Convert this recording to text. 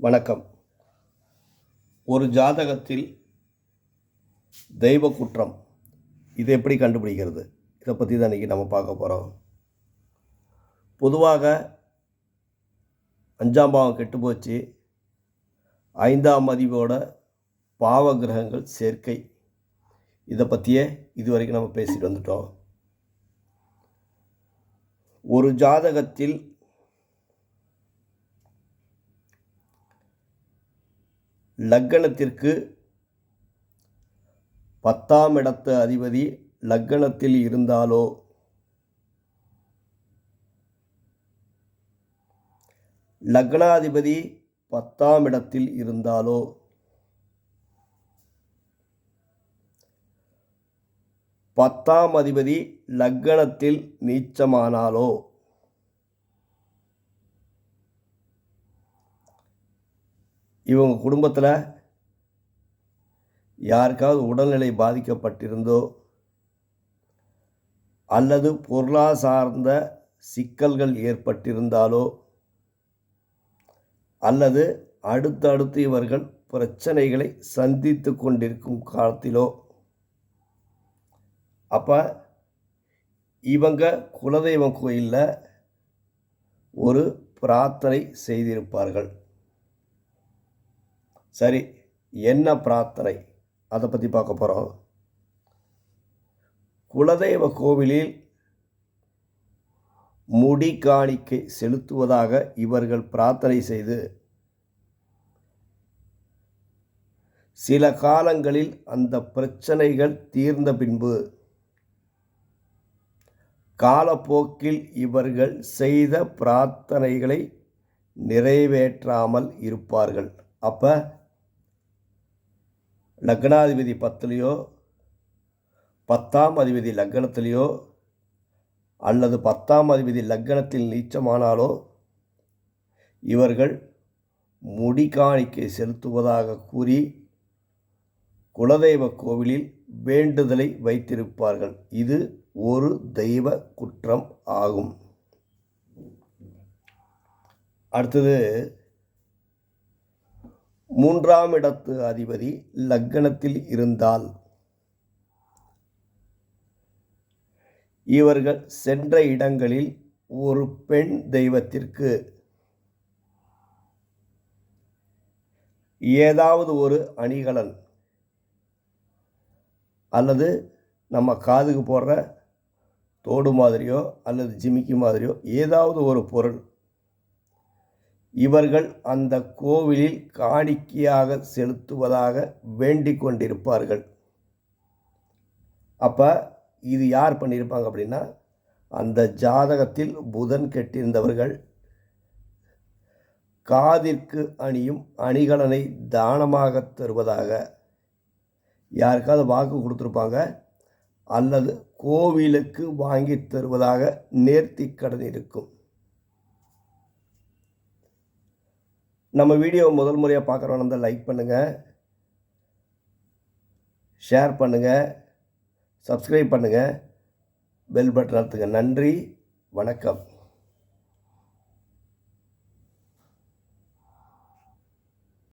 வணக்கம். ஒரு ஜாதகத்தில் தெய்வ குற்றம் இதை எப்படி கண்டுபிடிக்கிறது? இதை பற்றி தான் இன்றைக்கி நம்ம பார்க்க போகிறோம் பொதுவாக அஞ்சாம் பாவம் கெட்டு போச்சு. ஐந்தாம் அதிவோட பாவ கிரகங்கள் சேர்க்கை. இதை பற்றியே இது வரைக்கும் நம்ம பேசிட்டு வந்துட்டோம். ஒரு ஜாதகத்தில் லக்கணத்திற்கு பத்தாம் இடத்து அதிபதி லக்கணத்தில் இருந்தாலோ? லக்னாதிபதி பத்தாம் இடத்தில் இருந்தாலோ? பத்தாம் அதிபதி லக்கணத்தில் நீச்சமானாலோ? இவங்க குடும்பத்தில் யாருக்காவது உடல்நிலை பாதிக்கப்பட்டிருந்தோ அல்லது பொருளாசார்ந்த சிக்கல்கள் ஏற்பட்டிருந்தாலோ அல்லது அடுத்தடுத்து இவர்கள் பிரச்சனைகளை சந்தித்து கொண்டிருக்கும் காலத்திலோ அப்போ இவங்க குலதெய்வம் கோயிலில் ஒரு பிரார்த்தனை செய்திருப்பார்கள். சரி என்ன பிரார்த்தனை? அதை பற்றி பார்க்க போகிறோம் குலதெய்வ கோவிலில் முடி காணிக்கை செலுத்துவதாக இவர்கள் பிரார்த்தனை செய்து சில காலங்களில் அந்த பிரச்சனைகள் தீர்ந்த பின்பு காலப்போக்கில் இவர்கள் செய்த பிரார்த்தனைகளை நிறைவேற்றாமல் இருப்பார்கள். அப்போ லக்னாதிபதி பத்துலேயோ பத்தாம் அதிபதி லக்னத்திலேயோ அல்லது பத்தாம் அதிபதி லக்னத்தில் நீச்சமானாலோ இவர்கள் முடி காணிக்கை செலுத்துவதாக கூறி குலதெய்வ கோவிலில் வேண்டுதலை வைத்திருப்பார்கள். இது ஒரு தெய்வ குற்றம் ஆகும். அடுத்தது மூன்றாம் இடத்து அதிபதி லக்கணத்தில் இருந்தால் இவர்கள் சென்ற இடங்களில் ஒரு பெண் தெய்வத்திற்கு ஏதாவது ஒரு அணிகலன் அல்லது நம்ம காதுக்கு போடுற தோடு மாதிரியோ அல்லது ஜிமிக்கி மாதிரியோ ஏதாவது ஒரு பொருள் இவர்கள் அந்த கோவிலில் காணிக்கையாக செலுத்துவதாக வேண்டிக் கொண்டிருப்பார்கள். அப்போ இது யார் பண்ணியிருப்பாங்க அப்படின்னா அந்த ஜாதகத்தில் புதன் கெட்டிருந்தவர்கள் காதிற்கு அணியும் அணிகலனை தானமாக தருவதாக யாருக்காவது வாக்கு கொடுத்துருப்பாங்க அல்லது கோவிலுக்கு வாங்கி தருவதாக நேர்த்திக்கடன் இருக்கும். நம்ம வீடியோவை முதல் முறையாக பார்க்குறவங்க இருந்தால் லைக் பண்ணுங்கள் ஷேர் பண்ணுங்கள் சப்ஸ்கிரைப் பண்ணுங்கள் பெல் பட்டன் அழுத்துங்க. நன்றி. வணக்கம்.